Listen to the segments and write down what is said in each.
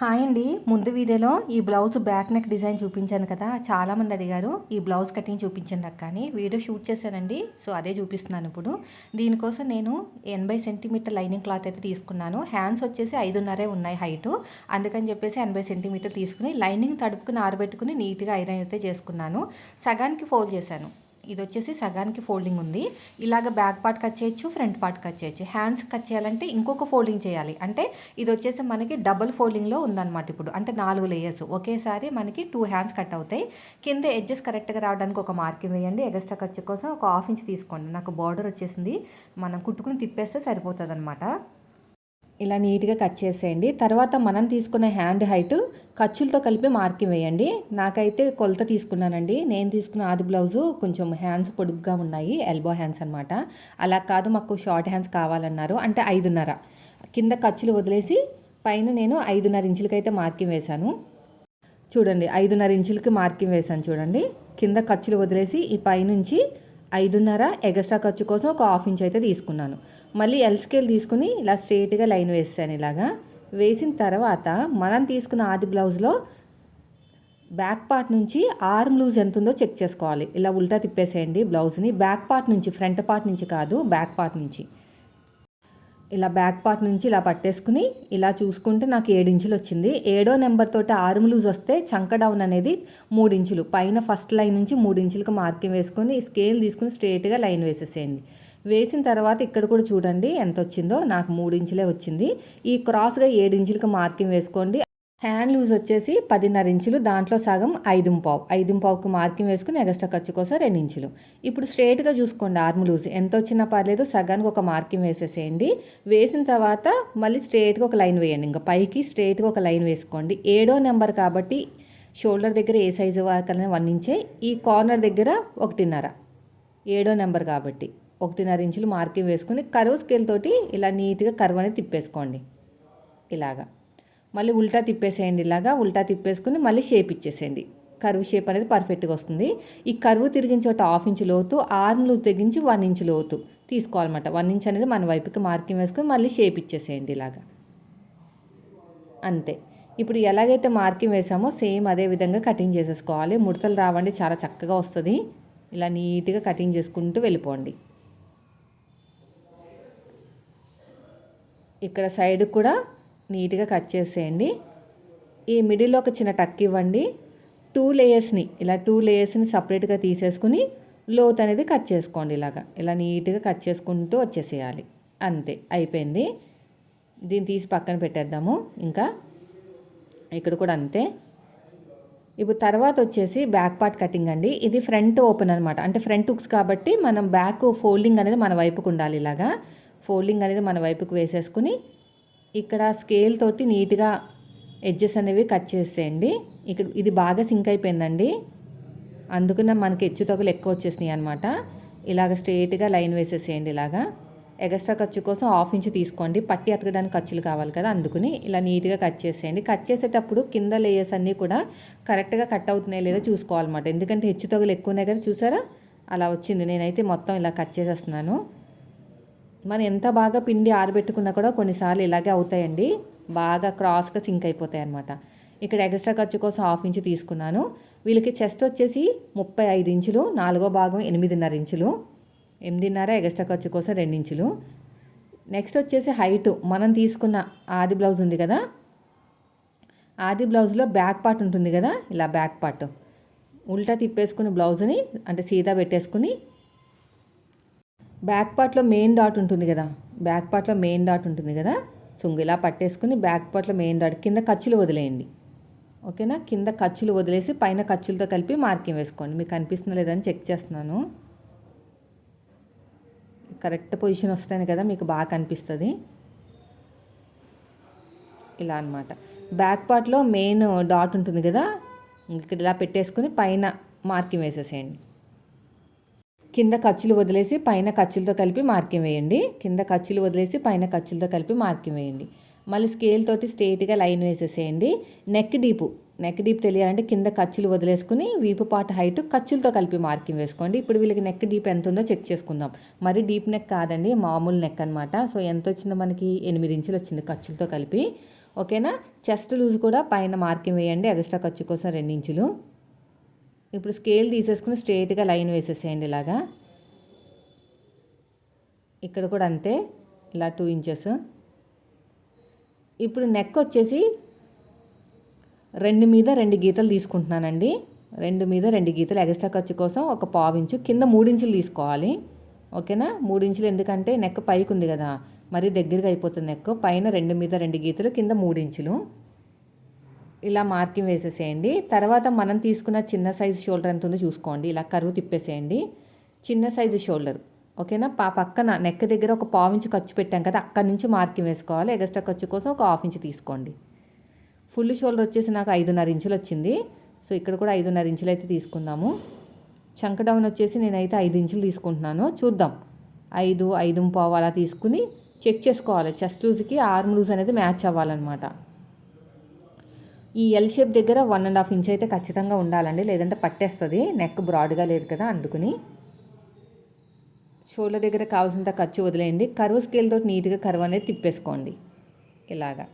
Hi అండి. ముందు వీడియోలో ఈ బ్లౌజ్ బ్యాక్ నెక్ డిజైన్ చూపించాను కదా. చాలామంది అడిగారు ఈ బ్లౌజ్ కటింగ్ చూపించండి అక్క అని. వీడియో షూట్ చేశానండి సో అదే చూపిస్తున్నాను ఇప్పుడు. దీనికోసం నేను ఎనభై సెంటీమీటర్ లైనింగ్ క్లాత్ అయితే తీసుకున్నాను. హ్యాండ్స్ వచ్చేసి ఐదున్నరే ఉన్నాయి హైటు. అందుకని చెప్పేసి ఎనభై సెంటీమీటర్ తీసుకుని లైనింగ్ తడుపుకుని ఆరబెట్టుకుని నీట్గా ఐరన్ అయితే చేసుకున్నాను. సగానికి ఫోల్డ్ చేశాను. ఇది వచ్చేసి సగానికి ఫోల్డింగ్ ఉంది. ఇలాగ బ్యాక్ పార్ట్ కట్ చేయొచ్చు ఫ్రంట్ పార్ట్ కట్ చేయొచ్చు. హ్యాండ్స్ కట్ చేయాలంటే ఇంకొక ఫోల్డింగ్ చేయాలి. అంటే ఇది వచ్చేసి మనకి డబుల్ ఫోల్డింగ్లో ఉందన్నమాట ఇప్పుడు. అంటే నాలుగు లేయర్స్. ఒకేసారి మనకి టూ హ్యాండ్స్ కట్ అవుతాయి. కింద ఎడ్జెస్ కరెక్ట్గా రావడానికి ఒక మార్కింగ్ వేయండి. ఎగస్ట్రా ఖర్చు కోసం ఒక హాఫ్ ఇంచ్ తీసుకోండి. నాకు బార్డర్ వచ్చేసింది. మనం కుట్టుకుని తిప్పేస్తే సరిపోతుంది అనమాట ఇలా నీట్గా కట్ చేసేయండి. తర్వాత మనం తీసుకున్న హ్యాండ్ హైట్ ఖర్చులతో కలిపి మార్కింగ్ వేయండి. నాకైతే కొలత తీసుకున్నానండి. నేను తీసుకున్న ఆది బ్లౌజు కొంచెం హ్యాండ్స్ పొడుగ్గా ఉన్నాయి. ఎల్బో హ్యాండ్స్ అనమాట అలా కాదు మాకు షార్ట్ హ్యాండ్స్ కావాలన్నారు. అంటే ఐదున్నర. కింద ఖర్చులు వదిలేసి పైన నేను ఐదున్నర ఇంచులకైతే మార్కింగ్ వేశాను. చూడండి ఐదున్నర ఇంచులకి మార్కింగ్ వేశాను చూడండి. కింద ఖర్చులు వదిలేసి ఈ పైనుంచి ఐదున్నర ఎగస్ట్రా ఖర్చు కోసం ఒక హాఫ్ ఇంచ్ అయితే తీసుకున్నాను. మళ్ళీ ఎల్ స్కేల్ తీసుకుని ఇలా స్ట్రేట్గా లైన్ వేసాను ఇలాగా. వేసిన తర్వాత మనం తీసుకున్న ఆది బ్లౌజ్లో బ్యాక్ పార్ట్ నుంచి ఆర్మ్ లూజ్ ఎంత ఉందో చెక్ చేసుకోవాలి. ఇలా ఉల్టా తిప్పేసేయండి బ్లౌజ్ని బ్యాక్ పార్ట్ నుంచి ఫ్రంట్ పార్ట్ నుంచి కాదు బ్యాక్ పార్ట్ నుంచి. ఇలా బ్యాక్ పార్ట్ నుంచి ఇలా పట్టేసుకుని ఇలా చూసుకుంటే నాకు ఏడించులు వచ్చింది. ఏడో నెంబర్ తోటి ఆర్మ్ లూజ్ వస్తే చంక డౌన్ అనేది మూడించులు పైన ఫస్ట్ లైన్ నుంచి మూడించులకు మార్కింగ్ వేసుకొని స్కేల్ తీసుకుని స్ట్రేట్గా లైన్ వేసేసేయండి. వేసిన తర్వాత ఇక్కడ కూడా చూడండి ఎంత వచ్చిందో నాకు మూడు ఇంచులే వచ్చింది. ఈ క్రాస్గా ఏడు ఇంచులకు మార్కింగ్ వేసుకోండి. హ్యాండ్ లూజ్ వచ్చేసి పదిన్నర ఇంచులు దాంట్లో సగం ఐదు పావు. ఐదు పావుకి మార్కింగ్ వేసుకుని ఎగస్ట్రా ఖర్చు కోసం రెండు ఇంచులు. ఇప్పుడు స్ట్రేట్గా చూసుకోండి ఆర్మ్ లూజ్. ఎంత వచ్చినా పర్లేదు సగానికి ఒక మార్కింగ్ వేసేసేయండి. వేసిన తర్వాత మళ్ళీ స్ట్రేట్గా ఒక లైన్ వేయండి. ఇంకా పైకి స్ట్రేట్గా ఒక లైన్ వేసుకోండి. ఏడో నెంబర్ కాబట్టి షోల్డర్ దగ్గర ఏ సైజు వరకు వన్ ఇంచే. ఈ కార్నర్ దగ్గర ఒకటిన్నర. ఏడో నెంబర్ కాబట్టి. ఒకటిన్నర ఇంచులు మార్కింగ్ వేసుకుని కరువు స్కేల్ తోటి ఇలా నీట్గా కరువు అనేది తిప్పేసుకోండి. ఇలాగా. మళ్ళీ ఉల్టా తిప్పేసేయండి ఇలాగా. ఉల్టా తిప్పేసుకుని మళ్ళీ షేప్ ఇచ్చేసేయండి. కరువు షేప్ అనేది పర్ఫెక్ట్గా వస్తుంది. ఈ కరువు తిరిగిన చోట హాఫ్ ఇంచ్ లోతు ఆర్మ్ లూజ్ తెగించి వన్ ఇంచ్ లోతు తీసుకోవాలన్నమాట. వన్ ఇంచ్ అనేది మన వైపుకి మార్కింగ్ వేసుకుని మళ్ళీ షేప్ ఇచ్చేసేయండి ఇలాగా. అంతే. ఇప్పుడు ఎలాగైతే మార్కింగ్ వేసామో సేమ్ అదే విధంగా కటింగ్ చేసేసుకోవాలి. ముడతలు రావండి చాలా చక్కగా వస్తుంది. ఇలా నీట్గా కటింగ్ చేసుకుంటూ వెళ్ళిపోండి. ఇక్కడ సైడ్ కూడా నీట్గా కట్ చేసేయండి. ఈ మిడిల్లో ఒక చిన్న టక్ ఇవ్వండి. టూ లేయర్స్ని ఇలా టూ లేయర్స్ని సపరేట్గా తీసేసుకుని లోత్ అనేది కట్ చేసుకోండి ఇలాగా. ఇలా నీట్గా కట్ చేసుకుంటూ వచ్చేసేయాలి. అంతే అయిపోయింది. దీన్ని తీసి పక్కన పెట్టేద్దాము. ఇంకా ఇక్కడ కూడా అంతే. ఇప్పుడు తర్వాత వచ్చేసి బ్యాక్ పార్ట్ కటింగ్ అండి. ఇది ఫ్రంట్ ఓపెన్ అనమాట అంటే ఫ్రంట్ హుక్స్ కాబట్టి మనం బ్యాక్ ఫోల్డింగ్ అనేది మన వైపుకు ఉండాలి ఇలాగా. ఫోల్డింగ్ అనేది మన వైపుకు వేసేసుకుని ఇక్కడ స్కేల్ తోటి నీట్గా ఎడ్జెస్ అనేవి కట్ చేసేయండి. ఇక్కడ ఇది బాగా సింక్ అయిపోయిందండి. అందుకనే మనకి హెచ్చు తగులు ఎక్కువ వచ్చేసినాయి అనమాట ఇలాగ స్ట్రేట్గా లైన్ వేసేసేయండి ఇలాగా. ఎగస్ట్రా ఖర్చు కోసం హాఫ్ ఇంచ్ తీసుకోండి. పట్టి అతకడానికి ఖర్చులు కావాలి కదా అందుకుని ఇలా నీట్గా కట్ చేసేయండి. కట్ చేసేటప్పుడు కింద లేయర్స్ అన్నీ కూడా కరెక్ట్గా కట్ అవుతున్నాయి లేదో చూసుకోవాలన్నమాట. ఎందుకంటే హెచ్చు తగులు ఎక్కువ ఉన్నాయి కదా చూసారా? అలా వచ్చింది. నేనైతే మొత్తం ఇలా కట్ చేసేస్తున్నాను. మనం ఎంత బాగా పిండి ఆరబెట్టుకున్నా కూడా కొన్నిసార్లు ఇలాగే అవుతాయండి. బాగా క్రాస్గా సింక్ అయిపోతాయి అనమాట ఇక్కడ ఎక్స్ట్రా ఖర్చు కోసం హాఫ్ ఇంచు తీసుకున్నాను. వీళ్ళకి చెస్ట్ వచ్చేసి ముప్పై ఐదు ఇంచులు నాలుగో భాగం ఎనిమిదిన్నర ఇంచులు ఎనిమిదిన్నర ఎక్స్ట్రా ఖర్చు కోసం రెండు ఇంచులు. నెక్స్ట్ వచ్చేసి హైటు. మనం తీసుకున్న ఆది బ్లౌజ్ ఉంది కదా? ఆది బ్లౌజ్లో బ్యాక్ పార్ట్ ఉంటుంది కదా? ఇలా బ్యాక్ పార్ట్. ఉల్టా తిప్పేసుకుని బ్లౌజ్ని అంటే సీదా పెట్టేసుకుని బ్యాక్ పార్ట్లో మెయిన్ డాట్ ఉంటుంది కదా. బ్యాక్ పార్ట్లో మెయిన్ డాట్ ఉంటుంది కదా. సుంగు ఇలా పట్టేసుకుని బ్యాక్ పార్ట్లో మెయిన్ డాట్ కింద ఖర్చులు వదిలేయండి. ఓకేనా? కింద ఖర్చులు వదిలేసి పైన ఖర్చులతో కలిపి మార్కింగ్ వేసుకోండి. మీకు కనిపిస్తుందా లేదని చెక్ చేస్తున్నాను. కరెక్ట్ పొజిషన్ వస్తాయి కదా మీకు బాగా కనిపిస్తుంది ఇలా అనమాట బ్యాక్ పార్ట్లో మెయిన్ డాట్ ఉంటుంది కదా. ఇక్కడ ఇలా పెట్టేసుకుని పైన మార్కింగ్ వేసేసేయండి. కింద ఖర్చులు వదిలేసి పైన ఖర్చులతో కలిపి మార్కింగ్ వేయండి. కింద ఖర్చులు వదిలేసి పైన ఖర్చులతో కలిపి మార్కింగ్ వేయండి. మళ్ళీ స్కేల్ తోటి స్ట్రేట్గా లైన్ వేసేసేయండి. నెక్ డీపు నెక్ డీప్ తెలియాలంటే కింద ఖర్చులు వదిలేసుకుని వీపు పాట హైట్ ఖర్చులతో కలిపి మార్కింగ్ వేసుకోండి. ఇప్పుడు వీళ్ళకి నెక్ డీప్ ఎంత ఉందో చెక్ చేసుకుందాం. మరి డీప్ నెక్ కాదండి మామూలు నెక్ అనమాట సో ఎంత వచ్చిందో మనకి ఎనిమిది ఇంచులు వచ్చింది ఖర్చులతో కలిపి. ఓకేనా? చెస్ట్ లూజ్ కూడా పైన మార్కింగ్ వేయండి ఎక్స్ట్రా ఖర్చు కోసం రెండు ఇంచులు. ఇప్పుడు స్కేల్ తీసేసుకుని స్ట్రేట్గా లైన్ వేసేసేయండి ఇలాగా. ఇక్కడ కూడా అంతే ఇలా టూ ఇంచెస్. ఇప్పుడు నెక్ వచ్చేసి రెండు మీద రెండు గీతలు తీసుకుంటున్నానండి. రెండు మీద రెండు గీతలు ఎగస్ట్రా ఖర్చు కోసం ఒక పావించు కింద మూడించులు తీసుకోవాలి. ఓకేనా? మూడించులు ఎందుకంటే నెక్ పైకి ఉంది కదా. మరీ దగ్గరగా అయిపోతుంది నెక్ పైన రెండు మీద రెండు గీతలు కింద మూడించులు ఇలా మార్కింగ్ వేసేసేయండి. తర్వాత మనం తీసుకున్న చిన్న సైజు షోల్డర్ ఎంత ఉందో చూసుకోండి. ఇలా కరువు తిప్పేసేయండి. చిన్న సైజు షోల్డర్. ఓకేనా? పా పక్కన నెక్ దగ్గర ఒక పావు ఇంచు ఖర్చు పెట్టాం కదా అక్కడి నుంచి మార్కింగ్ వేసుకోవాలి. ఎగస్ట్రా ఖర్చు కోసం ఒక హాఫ్ ఇంచ్ తీసుకోండి. ఫుల్ షోల్డర్ వచ్చేసి నాకు ఐదున్నర ఇంచులు వచ్చింది. సో ఇక్కడ కూడా ఐదున్నర ఇంచులు అయితే తీసుకుందాము. చంక డౌన్ వచ్చేసి నేనైతే ఐదు ఇంచులు తీసుకుంటున్నాను. చూద్దాం. ఐదు ఐదు పావు అలా తీసుకుని చెక్ చేసుకోవాలి. చెస్ట్ లూజ్కి ఆర్మ్ లూజ్ అనేది మ్యాచ్ అవ్వాలన్నమాట. ఈ ఎల్ షేప్ దగ్గర వన్ అండ్ హాఫ్ ఇంచ్ అయితే ఖచ్చితంగా ఉండాలండి. లేదంటే పట్టేస్తుంది. నెక్ బ్రాడ్గా లేదు కదా అందుకుని. షోల్డర్ దగ్గర కావాల్సినంత ఖర్చు వదిలేయండి. కరువు స్కేల్తో నీట్గా కరువు అనేది తిప్పేసుకోండి. ఇలాగా.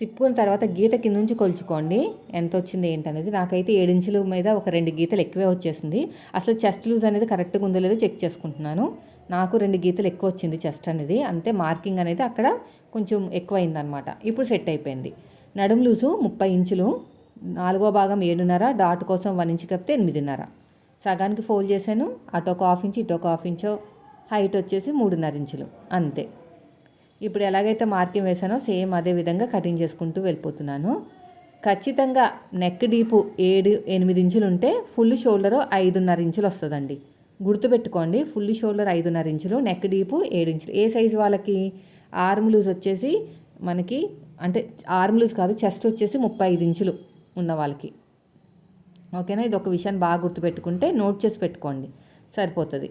తిప్పుకున్న తర్వాత గీత కింద నుంచి కొలుచుకోండి. ఎంత వచ్చింది ఏంటనేది నాకైతే ఏడించుల మీద ఒక రెండు గీతలు ఎక్కువే వచ్చేసింది. అసలు చెస్ట్ లూజ్ అనేది కరెక్ట్గా ఉందో లేదో చెక్ చేసుకుంటున్నాను. నాకు రెండు గీతలు ఎక్కువ వచ్చింది చెస్ట్ అనేది. అంతే మార్కింగ్ అనేది అక్కడ కొంచెం ఎక్కువైందనమాట. ఇప్పుడు సెట్ అయిపోయింది. నడుము లూజు ముప్పై ఇంచులు నాలుగో భాగం ఏడున్నర డాట్ కోసం వన్ ఇంచు కప్పితే ఎనిమిదిన్నర. సగానికి ఫోల్డ్ చేశాను అటు ఒక హాఫ్ ఇంచ్ ఇటు ఒక హాఫ్ ఇంచ్ హైట్ వచ్చేసి మూడున్నర ఇంచులు అంతే. ఇప్పుడు ఎలాగైతే మార్కింగ్ వేసానో సేమ్ అదే విధంగా కటింగ్ చేసుకుంటూ వెళ్ళిపోతున్నాను. ఖచ్చితంగా నెక్ డీపు ఏడు ఎనిమిది ఇంచులు ఉంటే ఫుల్ షోల్డర్ ఐదున్నర ఇంచులు వస్తుందండి. గుర్తుపెట్టుకోండి ఫుల్ షోల్డర్ ఐదున్నర ఇంచులు నెక్ డీపు ఏడు ఇంచులు. ఏ సైజు వాళ్ళకి? ఆర్మ్ లూజ్ వచ్చేసి మనకి అంటే ఆర్మ్ లూజ్ కాదు చెస్ట్ వచ్చేసి ముప్పై ఐదు ఇంచులు ఉన్న వాళ్ళకి. ఓకేనా? ఇది ఒక విషయాన్ని బాగా గుర్తుపెట్టుకుంటే నోట్ చేసి పెట్టుకోండి. సరిపోతుంది.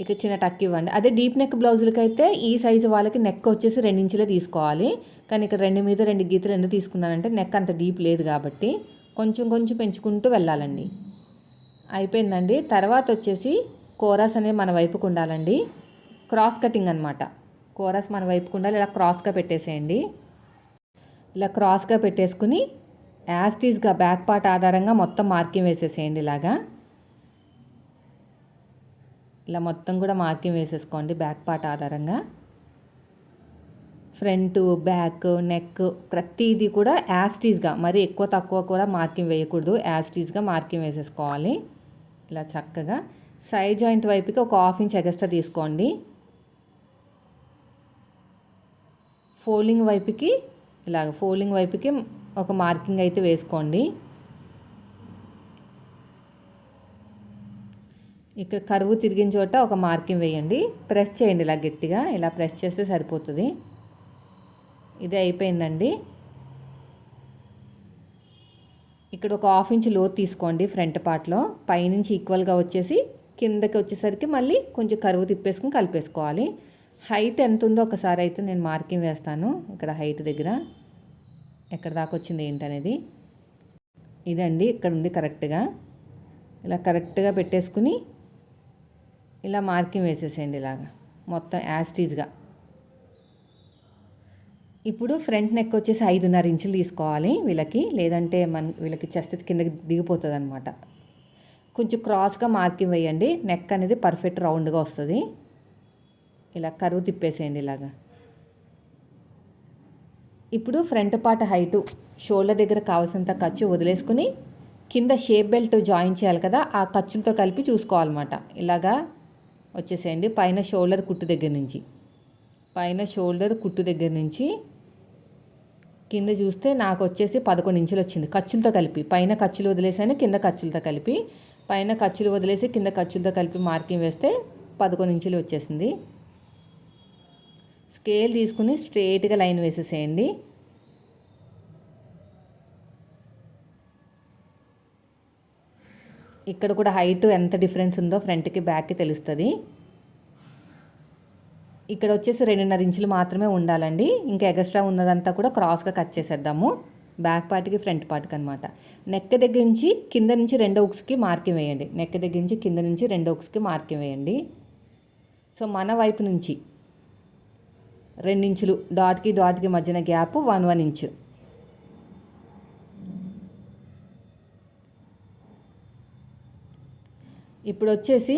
ఇక చిన్న టక్ ఇవ్వండి. అదే డీప్ నెక్ బ్లౌజులకి అయితే ఈ సైజు వాళ్ళకి నెక్ వచ్చేసి రెండు ఇంచులే తీసుకోవాలి. కానీ ఇక్కడ రెండు మీద రెండు గీతలు ఎందుకు తీసుకున్నానంటే నెక్ అంత డీప్ లేదు కాబట్టి కొంచెం కొంచెం పెంచుకుంటూ వెళ్ళాలండి. అయిపోయిందండి. తర్వాత వచ్చేసి కోరాస్ అనేది మన వైపుకు ఉండాలండి. క్రాస్ కటింగ్ అనమాట కోరస్ మన వైపు ఉండాలి. ఇలా క్రాస్గా పెట్టేసేయండి. ఇలా క్రాస్గా పెట్టేసుకుని యాస్టీస్గా బ్యాక్ పార్ట్ ఆధారంగా మొత్తం మార్కింగ్ వేసేసేయండి ఇలాగా. ఇలా మొత్తం కూడా మార్కింగ్ వేసేసుకోండి బ్యాక్ పార్ట్ ఆధారంగా. ఫ్రంట్ బ్యాక్ నెక్ ప్రతిదీ కూడా యాస్టీస్గా మరి ఎక్కువ తక్కువ కూడా మార్కింగ్ వేయకూడదు. యాస్టీస్గా మార్కింగ్ వేసేసుకోవాలి. ఇలా చక్కగా. సైడ్ జాయింట్ వైపుకి ఒక హాఫ్ ఇంచ్ ఎగస్ట్రా తీసుకోండి. ఫోల్డింగ్ వైపుకి ఇలాగ ఫోల్డింగ్ వైపుకి ఒక మార్కింగ్ అయితే వేసుకోండి. ఇక్కడ కరువు తిరిగిన చోట ఒక మార్కింగ్ వేయండి. ప్రెస్ చేయండి ఇలా గట్టిగా ఇలా ప్రెస్ చేస్తే సరిపోతుంది. ఇది అయిపోయిందండి. ఇక్కడ ఒక హాఫ్ ఇంచ్ లోతు తీసుకోండి ఫ్రంట్ పార్ట్లో. పైనుంచి ఈక్వల్గా వచ్చేసి కిందకి వచ్చేసరికి మళ్ళీ కొంచెం కరువు తిప్పేసుకుని కలిపేసుకోవాలి. హైట్ ఎంత ఉందో ఒకసారి అయితే నేను మార్కింగ్ వేస్తాను ఇక్కడ హైట్ దగ్గర. ఎక్కడ దాకా వచ్చింది ఏంటనేది. ఇదండి ఇక్కడ ఉంది కరెక్ట్గా. ఇలా కరెక్ట్గా పెట్టేసుకుని ఇలా మార్కింగ్ వేసేసేయండి ఇలాగా. మొత్తం యాస్టీజ్గా ఇప్పుడు ఫ్రంట్ నెక్ వచ్చేసి ఐదున్నర ఇంచులు తీసుకోవాలి వీళ్ళకి. లేదంటే మన వీళ్ళకి చెస్ట్ కిందకి దిగిపోతుంది అనమాట కొంచెం క్రాస్గా మార్కింగ్ వేయండి. నెక్ అనేది పర్ఫెక్ట్ రౌండ్గా వస్తుంది. ఇలా కరువు తిప్పేసేయండి ఇలాగా. ఇప్పుడు ఫ్రంట్ పార్ట్ హైటు షోల్డర్ దగ్గర కావాల్సినంత ఖర్చు వదిలేసుకుని కింద షేప్ బెల్ట్ జాయిన్ చేయాలి కదా ఆ ఖర్చులతో కలిపి చూసుకోవాలన్నమాట. ఇలాగా వచ్చేసేయండి. పైన షోల్డర్ కుట్టు దగ్గర నుంచి. పైన షోల్డర్ కుట్టు దగ్గర నుంచి కింద చూస్తే నాకు వచ్చేసి పదకొండు ఇంచులు వచ్చింది ఖర్చులతో కలిపి. పైన ఖర్చులు వదిలేసాను కింద ఖర్చులతో కలిపి. పైన ఖర్చులు వదిలేసి కింద ఖర్చులతో కలిపి మార్కింగ్ వేస్తే పదకొండు ఇంచులు వచ్చేసింది. స్కేల్ తీసుకుని స్ట్రేట్గా లైన్ వేసేసేయండి. ఇక్కడ కూడా హైట్ ఎంత డిఫరెన్స్ ఉందో ఫ్రంట్కి బ్యాక్కి తెలుస్తుంది. ఇక్కడ వచ్చేసి రెండున్నర ఇంచులు మాత్రమే ఉండాలండి. ఇంకా ఎగస్ట్రా ఉన్నదంతా కూడా క్రాస్గా కట్ చేసేద్దాము. బ్యాక్ పార్ట్కి ఫ్రంట్ పార్ట్కి అనమాట నెక్ దగ్గర నుంచి కింద నుంచి రెండో ఉక్స్కి మార్కింగ్ వేయండి. నెక్ దగ్గర నుంచి కింద నుంచి రెండో ఉక్స్కి మార్కింగ్ వేయండి. సో మన వైపు నుంచి రెండించులు. డాట్కి డాట్కి మధ్యన గ్యాప్ వన్ వన్ ఇంచు. ఇప్పుడు వచ్చేసి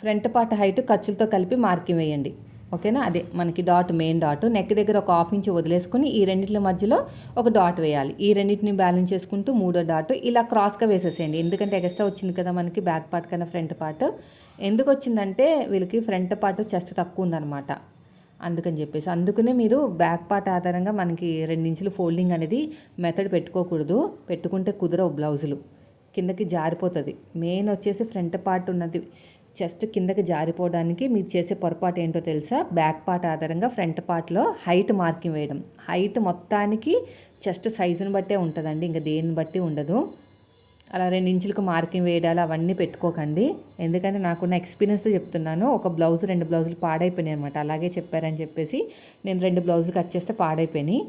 ఫ్రంట్ పార్ట్ హైట్ ఖర్చులతో కలిపి మార్కింగ్ వేయండి. ఓకేనా? అదే మనకి డాట్ మెయిన్ డాట్. నెక్ దగ్గర ఒక హాఫ్ ఇంచ్ వదిలేసుకుని ఈ రెండింటి మధ్యలో ఒక డాట్ వేయాలి. ఈ రెండింటిని బ్యాలెన్స్ చేసుకుంటూ మూడో డాట్ ఇలా క్రాస్గా వేసేసేయండి. ఎందుకంటే ఎక్స్ట్రా వచ్చింది కదా మనకి బ్యాక్ పార్ట్ కన్నా ఫ్రంట్ పార్ట్. ఎందుకు వచ్చిందంటే వీళ్ళకి ఫ్రంట్ పార్ట్ చెస్ట్ తక్కువ ఉందన్నమాట అందుకని చెప్పేసి. అందుకనే మీరు బ్యాక్ పార్ట్ ఆధారంగా మనకి రెండించులు ఫోల్డింగ్ అనేది మెథడ్ పెట్టుకోకూడదు. పెట్టుకుంటే కుదరవు బ్లౌజులు. కిందకి జారిపోతుంది. మెయిన్ వచ్చేసి ఫ్రంట్ పార్ట్ ఉన్నది. చెస్ట్ కిందకి జారిపోవడానికి మీరు చేసే పొరపాటు ఏంటో తెలుసా? బ్యాక్ పార్ట్ ఆధారంగా ఫ్రంట్ పార్ట్లో హైట్ మార్కింగ్ వేయడం. హైట్ మొత్తానికి చెస్ట్ సైజుని బట్టే ఉంటుందండి. ఇంకా దేన్ని బట్టి ఉండదు. అలా రెండు ఇంచులకు మార్కింగ్ వేయడాలు అవన్నీ పెట్టుకోకండి. ఎందుకంటే నాకున్న ఎక్స్పీరియన్స్తో చెప్తున్నాను. ఒక బ్లౌజ్ రెండు బ్లౌజులు పాడైపోయినాయి అనమాట అలాగే చెప్పారని చెప్పేసి నేను రెండు బ్లౌజులు కట్ చేస్తే పాడైపోయినాయి.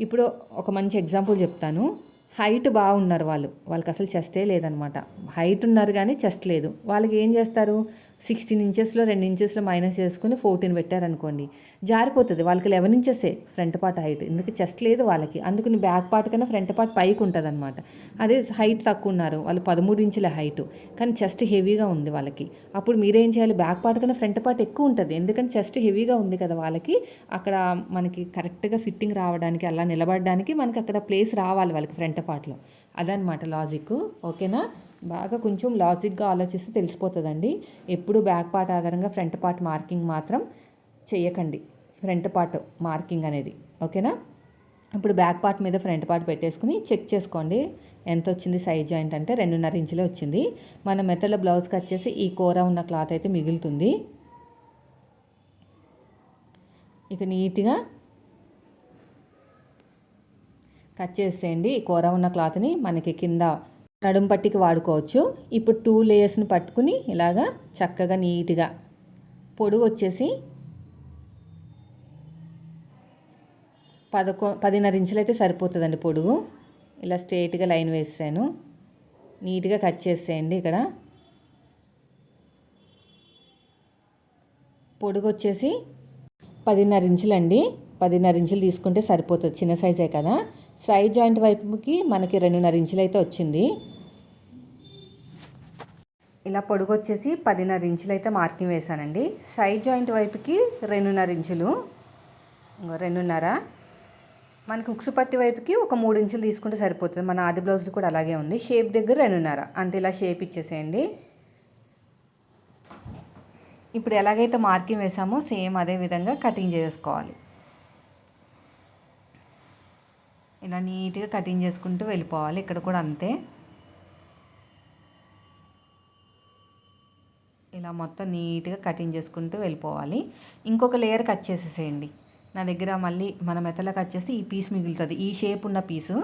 ఇప్పుడు ఒక మంచి ఎగ్జాంపుల్ చెప్తాను. హైట్ బాగున్నారు వాళ్ళు. వాళ్ళకి అసలు చెస్టే లేదనమాట హైట్ ఉన్నారు కానీ చెస్ట్ లేదు. వాళ్ళకి ఏం చేస్తారు? సిక్స్టీన్ ఇంచెస్లో రెండు ఇంచెస్లో మైనస్ చేసుకుని ఫోర్టీన్ పెట్టారనుకోండి జారిపోతుంది. వాళ్ళకి లెవెన్ ఇంచెసే ఫ్రంట్ పార్ట్ హైట్. ఎందుకు? చెస్ట్ లేదు వాళ్ళకి. అందుకని బ్యాక్ పార్ట్ కన్నా ఫ్రంట్ పార్ట్ పైకి ఉంటుంది అనమాట అదే హైట్ తక్కువ ఉన్నారు. వాళ్ళు పదమూడు ఇంచుల హైట్. కానీ చెస్ట్ హెవీగా ఉంది వాళ్ళకి. అప్పుడు మీరేం చేయాలి? బ్యాక్ పార్ట్ కన్నా ఫ్రంట్ పార్ట్ ఎక్కువ ఉంటుంది. ఎందుకంటే చెస్ట్ హెవీగా ఉంది కదా వాళ్ళకి. అక్కడ మనకి కరెక్ట్గా ఫిట్టింగ్ రావడానికి అలా నిలబడడానికి మనకి అక్కడ ప్లేస్ రావాలి వాళ్ళకి ఫ్రంట్ పార్ట్లో. అదనమాట లాజిక్ ఓకేనా? బాగా కొంచెం లాజిక్గా ఆలోచిస్తే తెలిసిపోతుందండి. ఎప్పుడు బ్యాక్ పార్ట్ ఆధారంగా ఫ్రంట్ పార్ట్ మార్కింగ్ మాత్రం చేయకండి ఫ్రంట్ పార్ట్ మార్కింగ్ అనేది ఓకేనా? ఇప్పుడు బ్యాక్ పార్ట్ మీద ఫ్రంట్ పార్ట్ పెట్టేసుకుని చెక్ చేసుకోండి. ఎంత వచ్చింది సైజ్ జాయింట్ అంటే రెండున్నర ఇంచులే వచ్చింది. మన మెత్తల బ్లౌజ్కి వచ్చేసి ఈ కూర ఉన్న క్లాత్ అయితే మిగులుతుంది. ఇక నీట్గా కట్ చేసేయండి. కూర ఉన్న క్లాత్ని మనకి కింద నడుం పట్టికి వాడుకోవచ్చు. ఇప్పుడు టూ లేయర్స్ని పట్టుకుని ఇలాగా చక్కగా నీట్గా పొడుగు వచ్చేసి పదకొ పదిన్నర ఇంచులు అయితే సరిపోతుందండి పొడుగు. ఇలా స్ట్రేట్గా లైన్ వేసాను నీట్గా కట్ చేసేయండి ఇక్కడ. పొడుగు వచ్చేసి పదిన్నర ఇంచులండి. పదిన్నర ఇంచులు తీసుకుంటే సరిపోతుంది. చిన్న సైజే కదా. సైడ్ జాయింట్ వైపుకి మనకి రెండున్నర ఇంచులు అయితే వచ్చింది. ఇలా పొడుగు వచ్చేసి పదిన్నర ఇంచులు అయితే మార్కింగ్ వేశానండి. సైడ్ జాయింట్ వైపుకి రెండున్నర ఇంచులు రెండున్నర. మనకి ఉక్సు పట్టి వైపుకి ఒక మూడు ఇంచులు తీసుకుంటే సరిపోతుంది. మన ఆది బ్లౌజ్ కూడా అలాగే ఉంది. షేప్ దగ్గర రెండున్నర. అంటే ఇలా షేప్ ఇచ్చేసేయండి. ఇప్పుడు ఎలాగైతే మార్కింగ్ వేసామో సేమ్ అదే విధంగా కటింగ్ చేసుకోవాలి. ఇలా నీట్గా కటింగ్ చేసుకుంటూ వెళ్ళిపోవాలి. ఇక్కడ కూడా అంతే. ఇలా మొత్తం నీట్గా కటింగ్ చేసుకుంటూ వెళ్ళిపోవాలి. ఇంకొక లేయర్ కట్ చేసేసేయండి. నా దగ్గర మళ్ళీ మన మెత్తలో కట్ చేస్తే ఈ పీస్ మిగులుతుంది. ఈ షేప్ ఉన్న పీసు.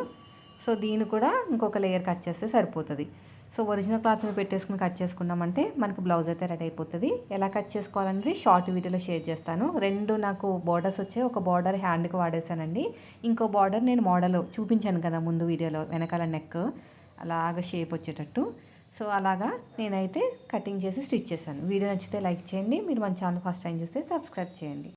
సో దీన్ని కూడా ఇంకొక లేయర్ కట్ చేస్తే సరిపోతుంది. సో ఒరిజినల్ క్లాత్ మీద పెట్టేసుకుని కట్ చేసుకున్నామంటే మనకు బ్లౌజ్ అయితే రెడీ అయిపోతుంది. ఎలా కట్ చేసుకోవాలనేది షార్ట్ వీడియోలో షేర్ చేస్తాను. రెండు నాకు బార్డర్స్ వచ్చాయి. ఒక బార్డర్ హ్యాండ్కి వాడేసానండి ఇంకో బార్డర్ నేను మోడల్ చూపించాను కదా ముందు వీడియోలో వెనకాల నెక్ అలాగ షేప్ వచ్చేటట్టు. సో అలాగా నేనైతే కటింగ్ చేసి స్టిచ్ చేశాను. వీడియో నచ్చితే లైక్ చేయండి. మీరు మన ఛానల్ ఫస్ట్ టైం చూస్తే సబ్స్క్రైబ్ చేయండి.